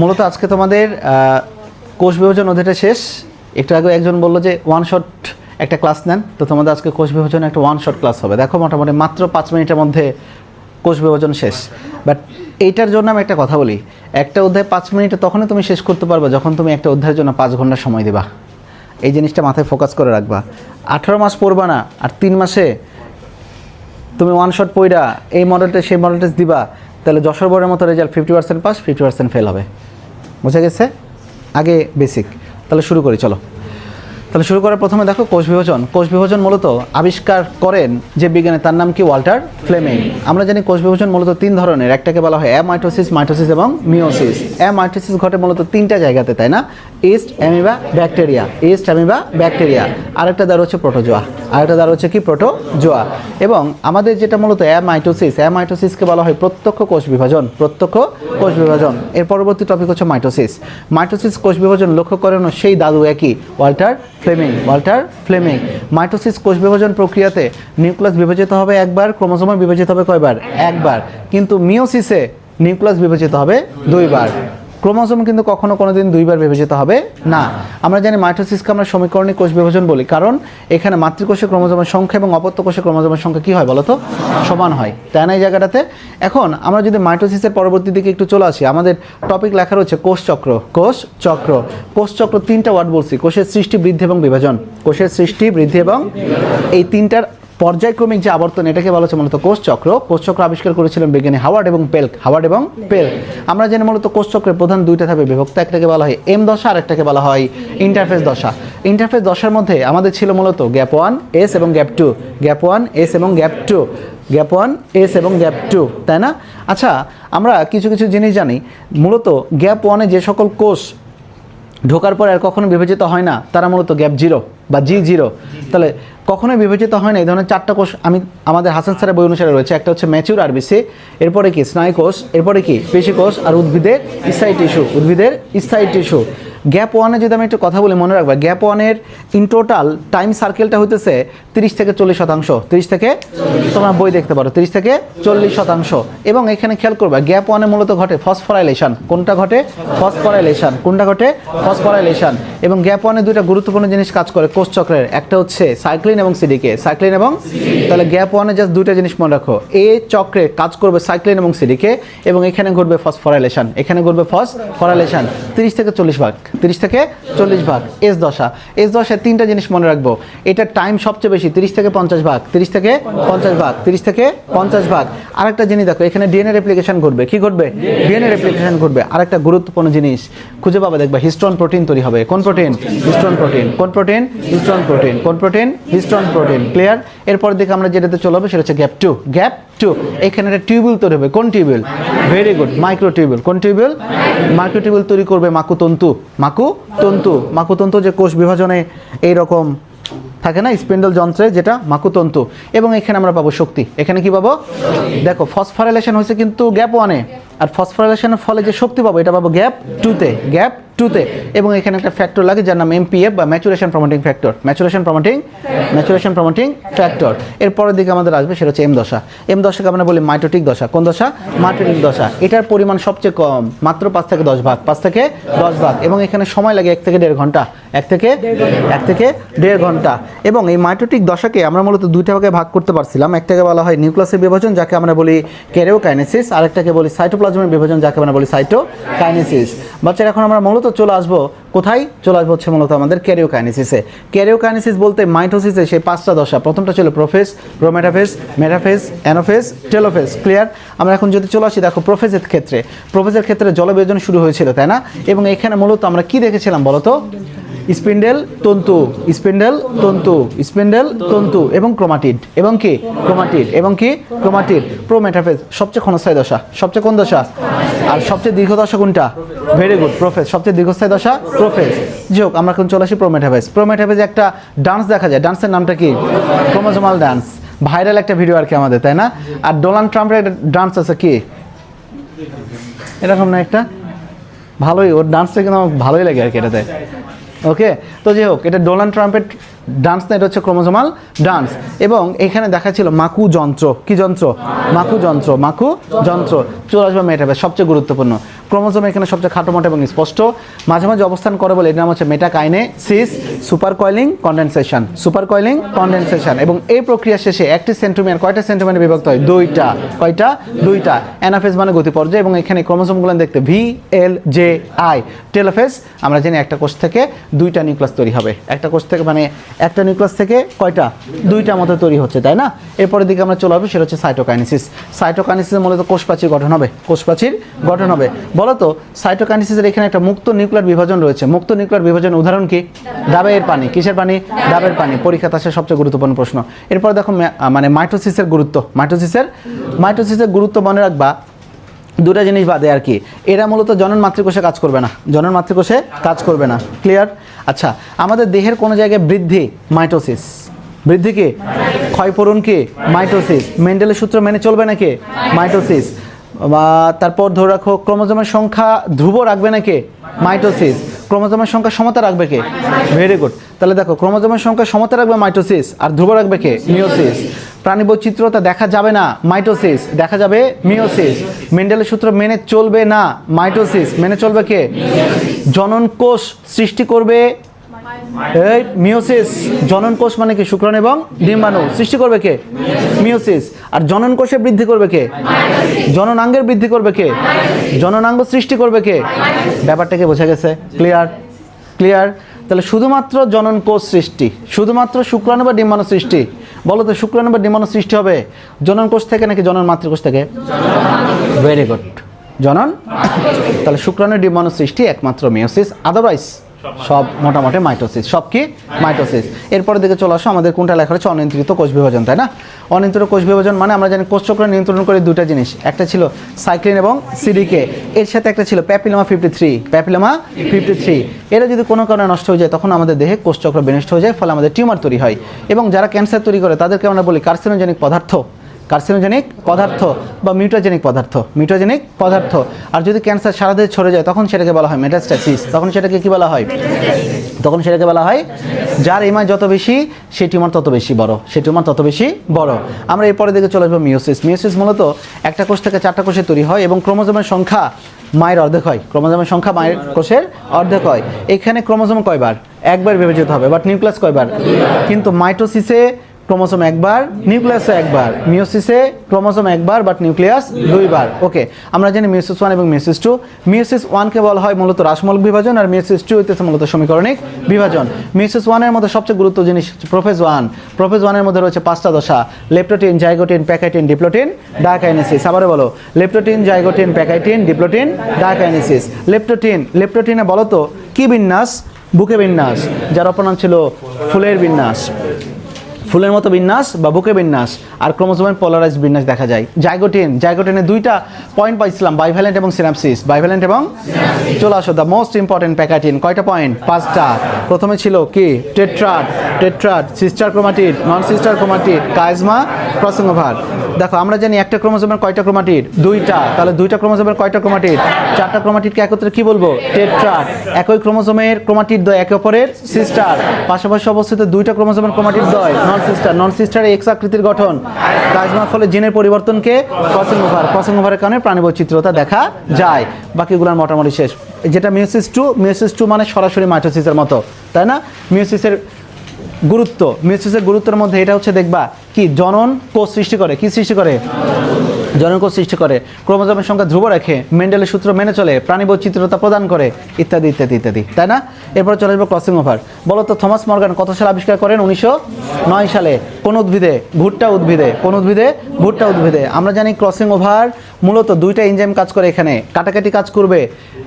মূলত আজকে তোমাদের কোষ বিভাজন অধ্যায়টা শেষ। একটু আগে একজন বলল যে ওয়ান শট একটা ক্লাস নেন, তো তোমাদের আজকে কোষ বিভাজন একটা ওয়ান শট ক্লাস হবে। দেখো মোটামুটি মাত্র পাঁচ মিনিটের মধ্যে কোষ বিভাজন শেষ। বাট এইটার জন্য আমি একটা কথা বলি, একটা অধ্যায় পাঁচ মিনিটে তখনই তুমি শেষ করতে পারবে যখন তুমি একটা অধ্যায়ের জন্য পাঁচ ঘণ্টা সময় দিবা। এই জিনিসটা মাথায় ফোকাস করে রাখবা। আঠারো মাস পড়বা না, আর তিন মাসে তুমি ওয়ান শট পইরা এই মডেলটা সেই মডেলটা দিবা, তাহলে যশোর বোর্ডের মতো result fifty percent pass fifty percent fail হবে। বুঝে গেছে? আগে বেসিক তাহলে শুরু করি, চলো। তাহলে শুরু করার প্রথমে দেখো কোষ বিভাজন। কোষ বিভাজন মূলত আবিষ্কার করেন যে বিজ্ঞানী, তার নাম কি? Walter Fleming. আমরা জানি কোষ বিভাজন মূলত তিন ধরনের। একটাকে বলা হয় অ্যামাইটোসিস মাইটোসিস এবং মিওসিস অ্যামাইটোসিস ঘটে মূলত তিনটা জায়গাতে, তাই না? Yeast amoeba bacteria, yeast amoeba bacteria. আরেকটা দ্বার হচ্ছে প্রোটোজোয়া আরেকটা দ্বার হচ্ছে কি? প্রোটোজোয়া এবং আমাদের যেটা মূলত অ্যামাইটোসিস অ্যামাইটোসিসকে বলা হয় প্রত্যক্ষ কোষ বিভাজন, প্রত্যক্ষ কোষ বিভাজন। এর পরবর্তী টপিক হচ্ছে মাইটোসিস মাইটোসিস কোষ বিভাজন লক্ষ্য করেন সেই দাদু একই, Walter Fleming Walter Fleming. Mitosis কোষ বিভাজন প্রক্রিয়াতে নিউক্লিয়াস বিভাজিত হবে একবার, ক্রোমোজোমে বিভাজিত হবে কয়বার? একবার। কিন্তু মিওসিসে নিউক্লিয়াস বিভাজিত হবে দুইবার। ক্রোমোজোম কিন্তু কখনো কোনো দিন দুইবার বিভাজিত হবে না। আমরা জানি মাইটোসিসকে আমরা সমীকরণিক কোষ বিভাজন বলি, কারণ এখানে মাতৃকোষে ক্রোমোজোমের সংখ্যা এবং অপত্য কোষে ক্রোমোজোমের সংখ্যা কী হয় বলো তো? সমান হয়, তাই না এই জায়গাটাতে? এখন আমরা যদি মাইটোসিসের পরবর্তী দিকে একটু চলে আসি, আমাদের টপিক লেখা রয়েছে কোষ চক্র কোষ চক্র। কোষ চক্র তিনটা ওয়ার্ড বলছি, কোষের সৃষ্টি, বৃদ্ধি এবং বিভাজন। কোষের সৃষ্টি, বৃদ্ধি এবং এই তিনটার পর্যায়ক্রমিক যে আবর্তন, এটাকে বলা হচ্ছে মূলত কোষ চক্র। কোষ আবিষ্কার করেছিলেন বিজ্ঞানী হাওয়ার্ড এবং পেল্ক। হাওয়ার্ড এবং পেল্ক। আমরা জানি মূলত কোষ চক্রের প্রধান দুইটা থাকবে বিভক্ত। একটাকে বলা হয় এম দশা, আর একটাকে বলা হয় ইন্টারফেস দশা। ইন্টারফেস দশার মধ্যে আমাদের ছিল মূলত গ্যাপ ওয়ান এস এবং gap two gap one S এবং gap two gap one S এবং গ্যাপ টু তাই না? আচ্ছা আমরা কিছু কিছু জিনিস জানি। মূলত গ্যাপ ওয়ানে যে সকল কোষ ঢোকার পর আর কখনো বিভাজিত হয় না, তারা মূলত গ্যাপ জিরো বা জি জিরো তাহলে কখনোই বিবেচিত হয় না, এই ধরনের চারটা কোষ আমি, আমাদের হাসান স্যারের বই অনুসারে রয়েছে। একটা হচ্ছে ম্যাচিউর আরবিসি এরপরে কি স্নায়ু কোষ, এরপরে কি পেশি কোষ আর উদ্ভিদের স্থায়ী টিস্যু, উদ্ভিদের স্থায়ী টিস্যু। গ্যাপ ওয়ানে যদি আমি একটু কথা বলি, মনে রাখবা, গ্যাপ ওয়ানের ইন টোটাল টাইম সার্কেলটা হইতেছে তিরিশ থেকে চল্লিশ শতাংশ। তিরিশ থেকে তোমরা বই দেখতে পারো, তিরিশ থেকে চল্লিশ শতাংশ। এবং এখানে খেয়াল করবা, গ্যাপ ওয়ানে মূলত ঘটে ফসফরাইলেশন কোনটা ঘটে? ফসফরাইলেশন কোনটা ঘটে? ফসফরাইলেশন এবং গ্যাপ ওয়ানে দুইটা গুরুত্বপূর্ণ জিনিস কাজ করে, কোষ চক্রের। একটা হচ্ছে সাইক্লিন এবং সিডিকে সাইক্লিন এবং তাহলে গ্যাপ ওয়ানে জাস্ট দুইটা জিনিস মনে রাখো। এ চক্রে কাজ করবে সাইক্লিন এবং সিডিকে এবং এখানে ঘটবে ফসফরাইলেশন এখানে ঘটবে ফসফরাইলেশন তিরিশ থেকে চল্লিশ ভাগ। তিরিশ থেকে চল্লিশ ভাগ এস দশা। এস দশায় তিনটা জিনিস মনে রাখব। এটা টাইম সবচেয়ে বেশি তিরিশ থেকে পঞ্চাশ ভাগ, তিরিশ থেকে পঞ্চাশ ভাগ, তিরিশ থেকে পঞ্চাশ ভাগ। আরেকটা জিনিস দেখো, এখানে ডিএনএ রেপ্লিকেশন ঘটবে। কি ঘটবে? ডিএনএ রেপ্লিকেশন ঘটবে। আরেকটা গুরুত্বপূর্ণ জিনিস, খুঁজে পাবে, দেখবা হিস্টোন প্রোটিন তৈরি হবে। কোন প্রোটিন হিস্ট্রন প্রোটিন কোন প্রোটিন হিস্ট্রন প্রোটিন কোন প্রোটিন হিস্ট্রন প্রোটিন ক্লিয়ার এরপর দিকে আমরা যেটাতে চলে হবে সেটা হচ্ছে গ্যাপ টু গ্যাপ টু এখানে একটা টিউবিল তৈরি হবে। কোন tubule very good micro tubule কোন টিউবিল মাইক্রো টিউবিল তৈরি করবে মাকুতন্তু। মাকুতন্তু মাকুতন্তু যে কোষ বিভাজনে এই রকম থাকে না, স্পিন্ডল যন্ত্রে যেটা মাকুতন্তু এবং এখানে আমরা পাবো শক্তি। এখানে কি পাবো? দেখো ফসফারেলেশন হয়েছে কিন্তু গ্যাপ ওয়ানে। আর ফসফরাইলেশনের ফলে যে শক্তি পাবো, এটা পাবো গ্যাপ টুতে গ্যাপ টুতে এবং এখানে একটা ফ্যাক্টর লাগে যার নাম এমপিএফ বা maturation promoting factor maturation promoting maturation promoting factor এর পরের দিকে আমাদের আসবে সেটা হচ্ছে এম দশা। এম দশাকে আমরা বলি মাইটোটিক দশা। কোন দশা? মাইটোটিক দশা। এটার পরিমাণ সবচেয়ে কম, মাত্র পাঁচ থেকে দশ ভাগ, পাঁচ থেকে দশ ভাগ। এবং এখানে সময় লাগে এক থেকে দেড় ঘণ্টা। এক থেকে এক থেকে দেড় ঘণ্টা। এবং এই মাইটোটিক দশাকে আমরা মূলত দুইটা ভাগে ভাগ করতে পারছিলাম। একটাকে বলা হয় নিউক্লিয়াসের বিভাজন, যাকে আমরা বলি ক্যারিওকাইনেসিস আর একটাকে বলি সাইটোপ্লাজমের বিভাজন যাকে আমরা বলি সাইটোকাইনেসিস। বাচ্চারা, এখন আমরা মূলত চলে আসব কোথায়? চলে আসব হচ্ছে মূলত আমাদের ক্যারিওকাইনেসিসে ক্যারিওকাইনেসিস বলতে মাইটোসিসে সেই পাঁচটা দশা। প্রথমটা ছিল prophase prometaphase metaphase anaphase telophase clear আমরা এখন যদি চলে আসি, দেখো প্রোফেসের ক্ষেত্রে। প্রোফেসের ক্ষেত্রে জলবিয়োজন শুরু হয়েছিল, তাই না? এবং এখানে মূলত আমরা কি দেখেছিলাম বলো তো স্পিন্ডেল, তন্তু স্পিন্ডেল তন্তু স্পিন্ডেল, তন্তু, এবং ক্রোমাটিড। এবং কি? ক্রোমাটিড। এবং কি? ক্রোমাটিড। প্রোমেটাফেজ সবচেয়ে ক্ষণস্থায়ী দশা। সবচেয়ে কোন দশা? আর সবচেয়ে দীর্ঘ দশা কোনটা? ভেরি গুড প্রোফেস সবচেয়ে দীর্ঘস্থায়ী দশা? প্রোফেস যোগ আমরা এখন চলে আসি প্রোমেটাফেজ প্রোমেটাফেজ একটা ডান্স দেখা যায়। ডান্সের নামটা কি? ক্রোমোজোমাল ডান্স ভাইরাল একটা ভিডিও আর কি আমাদের, তাই না? আর ডোনাল্ড ট্রাম্পের একটা ডান্স আছে কি? এরকম না একটা? ভালোই, ওর ডান্সটা কিন্তু আমার ভালোই লাগে আর কি এটাতে। ওকে তো যাই হোক এটা ডোনাল্ড ট্রাম্পের ডান্স না এটা হচ্ছে ক্রোমোজোমাল ডান্স এবং এখানে দেখা ছিল মাকু যন্ত্র। কি যন্ত্র? মাকু যন্ত্র মাকু যন্ত্র। চলে আসবে মেটাবে সবচেয়ে গুরুত্বপূর্ণ। ক্রোমোজোম এখানে সবচেয়ে খাটো মোটো এবং স্পষ্ট। মাঝে মাঝে অবস্থান করে বলে এর নাম হচ্ছে metakinesis, super coiling, condensation. Super coiling, condensation. এবং এই প্রক্রিয়া শেষে একটি সেন্টিমিটার কয়টা সেন্টিমিটার বিভক্ত হয়? দুইটা। কয়টা? দুইটা। অ্যানাফেজ মানে গতি পর্যায়ে এবং এখানে ক্রোমোজোমগুলো দেখতে V L J I telophase আমরা জানি একটা কোষ থেকে দুইটা নিউক্লাস তৈরি হবে। একটা কোষ থেকে মানে একটা নিউক্লিয়াস থেকে কয়টা? দুইটা মতো তৈরি হচ্ছে, তাই না? এরপরের দিকে আমরা চলে আসব, সেটা হচ্ছে সাইটোকাইনেসিস। সাইটোকাইনেসিসের মূলত কোষপ্রাচীর গঠন হবে। কোষপ্রাচীর গঠন হবে। বলো তো সাইটোকাইনেসিসের এখানে একটা মুক্ত নিউক্লিয়ার বিভাজন রয়েছে। মুক্ত নিউক্লিয়ার বিভাজন উদাহরণ কি? ডাবের পানি। কিসের পানি? ডাবের পানি। পরীক্ষাতে আসে সবচেয়ে গুরুত্বপূর্ণ প্রশ্ন। এরপর দেখো মানে মাইটোসিসের গুরুত্ব। মাইটোসিসের মাইটোসিসের গুরুত্ব মনে রাখবা। দুটা জিনিস বাদে আর কি। এরা মূলত জনন মাতৃকোষে কাজ করবে না। জনন মাতৃকোষে কাজ করবে না। ক্লিয়ার আচ্ছা আমাদের দেহের কোনো জায়গায় বৃদ্ধি? মাইটোসিস। বৃদ্ধিকে ক্ষয়পূরণ মাইটোসিস। মেন্ডেলের সূত্র মেনে চলবে নাকি? মাইটোসিস। তারপর ধরে রাখো, ক্রোমোজোমের সংখ্যা ধ্রুব রাখবে নাকি? মাইটোসিস। ক্রোমোজোমের সংখ্যা সমতা রাখবে কে? ভেরি গুড তাহলে দেখো, ক্রোমোজোমের সংখ্যা সমতা রাখবে মাইটোসিস, আর ধ্রুব রাখবে কে? মিওসিস প্রাণী বৈচিত্র্যতা দেখা যাবে না, মাইটোসিস। দেখা যাবে মিওসিস মেন্ডেলের সূত্র মেনে চলবে না, মাইটোসিস। মেনে চলবে কে? জনন কোষ সৃষ্টি করবে এই মিওসিস জনন কোষ মানে কি? শুক্রাণু এবং ডিম্বাণু। সৃষ্টি করবে কে? মিওসিস আর জনন কোষে বৃদ্ধি করবে কে? জননাঙ্গের বৃদ্ধি করবে কে? জননাঙ্গ সৃষ্টি করবে কে? ব্যাপারটাকে বোঝা গেছে? ক্লিয়ার ক্লিয়ার তাহলে শুধুমাত্র জনন কোষ সৃষ্টি, শুধুমাত্র শুক্রাণু বা ডিম্বাণু সৃষ্টি, বলো তো শুক্রাণু বা ডিম্বাণু সৃষ্টি হবে? জনন কোষ থেকে নাকি জনন মাতৃকোষ থেকে? ভেরি গুড জনন? তাহলে শুক্রাণু, ডিম্বাণু সৃষ্টি একমাত্র মিওসিস আদারওয়াইজ সব মোটামুটি মাইটোসিস। সব কি? মাইটোসিস। এরপরে দিকে চলে আসো, আমাদের কোনটা লেখা হচ্ছে অনিয়ন্ত্রিত কোষ বিভাজন, তাই না? অনিয়ন্ত্রিত কোষ বিভাজন মানে আমরা জানি কোষ চক্র নিয়ন্ত্রণ করে দুটা জিনিস। একটা ছিল সাইক্লিন এবং সিডিকে। এর সাথে একটা ছিল papilloma fifty three papilloma fifty three এরা যদি কোনো কারণে নষ্ট হয়ে যায়, তখন আমাদের দেহে কোষচক্র বিনষ্ট হয়ে যায়, ফলে আমাদের টিউমার তৈরি হয়। এবং যারা ক্যান্সার তৈরি করে, তাদেরকে আমরা বলি কার্সিনোজেনিক পদার্থ। কার্সিনোজেনিক পদার্থ বা মিউটোজেনিক পদার্থ মিউটোজেনিক পদার্থ। আর যদি ক্যান্সার সারা দেহে ছড়ে যায়, তখন সেটাকে বলা হয় মেটাস্ট্যাসিস তখন সেটাকে কি বলা হয়? তখন সেটাকে বলা হয় যার এমআই যত বেশি সেই টিউমার তত বেশি বড় সেই টিউমার তত বেশি বড়। আমরা এরপরে দিকে চলে আসব মিওসিস মিওসিস মূলত একটা কোষ থেকে চারটা কোষে তৈরি হয় এবং ক্রোমোজোমের সংখ্যা মায়ের অর্ধেক হয়। ক্রোমোজোমের সংখ্যা মায়ের কোষের অর্ধেক হয়। এখানে ক্রোমোজোম কয়বার? একবার বিভাজিত হবে বাট নিউক্লিয়াস কয়বার? কিন্তু মাইটোসিসে ক্রোমোসোম একবার, নিউক্লিয়াসে একবার মিওসিসে ক্রোমোসোম একবার বাট নিউক্লিয়াস দুইবার ওকে আমরা জানি মিওসিস ওয়ান এবং মিওসিস টু মিওসিস ওয়ানকে বলা হয় মূলত রাসমূলক বিভাজন, আর মিওসিস টু হইতেছে মূলত সমীকরণিক বিভাজন. মিওসিস ওয়ানের মধ্যে সবচেয়ে গুরুত্ব জিনিস প্রোফেজ ওয়ান প্রোফেজ ওয়ানের মধ্যে রয়েছে পাঁচটা দশা leptotene zygotene pachytene diplotene diakinesis আবারও বলো leptotene zygotene pachytene diplotene diakinesis leptotene লেপ্টোটিনে বলো তো, কি বিন্যাস? বুকে বিন্যাস, যার অপর নাম ছিল ফুলের বিন্যাস। ফুলের মতো বিন্যাস বা বুকে বিন্যাস আর ক্রোমোজোমের পোলারাইজ বিন্যাস দেখা যায়। জাইগোটিন। জাইগোটিনে দুইটা পয়েন্ট পাইছিলাম বাইভ্যালেন্ট এবং সিনাপসিস বাইভ্যালেন্ট এবং চলে আসো দ্য মোস্ট ইম্পর্টেন্ট প্যাকাটিন কয়টা পয়েন্ট পাঁচটা। প্রথমে ছিল কি? Tetrad tetrad sister chromatid non sister chromatid chiasma crossing over দেখো, আমরা জানি একটা ক্রোমোজোমের কয়টা ক্রোমাটিড দুইটা। তাহলে দুইটা ক্রোমোজোমের কয়টা ক্রোমাটিড চারটা ক্রোমাটিডকে একত্রে কি বলব? টেট্রাড একই ক্রোমোজোমের ক্রোমাটিড দ্বয় একে অপরের সিস্টার পাশাপাশি অবস্থিত দুইটা ক্রোমোজোমের chromatid দ্বয় non sister non sister X আকৃতির গঠন। কাজমার ফলে জিনের পরিবর্তনকে ক্রসিং ওভার ক্রসিং ওভারের কারণে প্রাণী বৈচিত্র্যতা দেখা যায়। বাকিগুলোর মোটামুটি শেষ। যেটা মিউসিস টু মিউসিস টু মানে সরাসরি মাইটোসিসের মতো, তাই না? মিউসিসের গুরুত্ব মিউসিসের গুরুত্বের মধ্যে এটা হচ্ছে, দেখবা, কি জনন কোষ সৃষ্টি করে, কি সৃষ্টি করে? জননকোষ সৃষ্টি করে। ক্রোমোজোমের সংখ্যা ধ্রুব রাখে মেন্ডেলের সূত্র মেনে চলে প্রাণী বৈচিত্র্যতা প্রদান করে, ইত্যাদি ইত্যাদি ইত্যাদি। তাই না? এরপর চলে আসব ক্রসিং ওভার বলো তো থমাস মর্গান কত সালে আবিষ্কার করেন? উনিশশো নয় সালে। কোন উদ্ভিদে? ভুট্টা উদ্ভিদে। কোন উদ্ভিদে? ভুট্টা উদ্ভিদে। আমরা জানি ক্রসিং ওভার মূলত দুইটা এনজাইম কাজ করে এখানে। কাটাকাটি কাজ করবে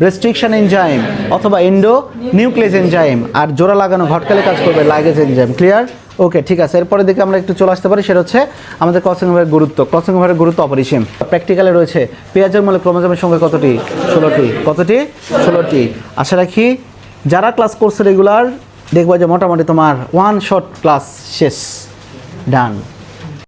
রেস্ট্রিকশন এনজাইম অথবা এন্ডো নিউক্লিয়াস এনজাইম আর জোড়া লাগানো ঘটকালে কাজ করবে লাগেজ এনজাইম ক্লিয়ার ওকে, ঠিক আছে। এরপরে দিকে আমরা একটু চলে আসতে পারি, সেটা হচ্ছে আমাদের ক্রসিং ওভারের গুরুত্ব। ক্রসিং ওভারের গুরুত্ব অপরিসীম। প্র্যাকটিক্যালে রয়েছে পেঁয়াজের মূল্য ক্রোমোজোমের সঙ্গে কতটি? ষোলোটি। কতটি? ষোলোটি। আশা রাখি যারা ক্লাস করছে রেগুলার, দেখবা যে মোটামুটি তোমার ওয়ান শট ক্লাস শেষ। ডান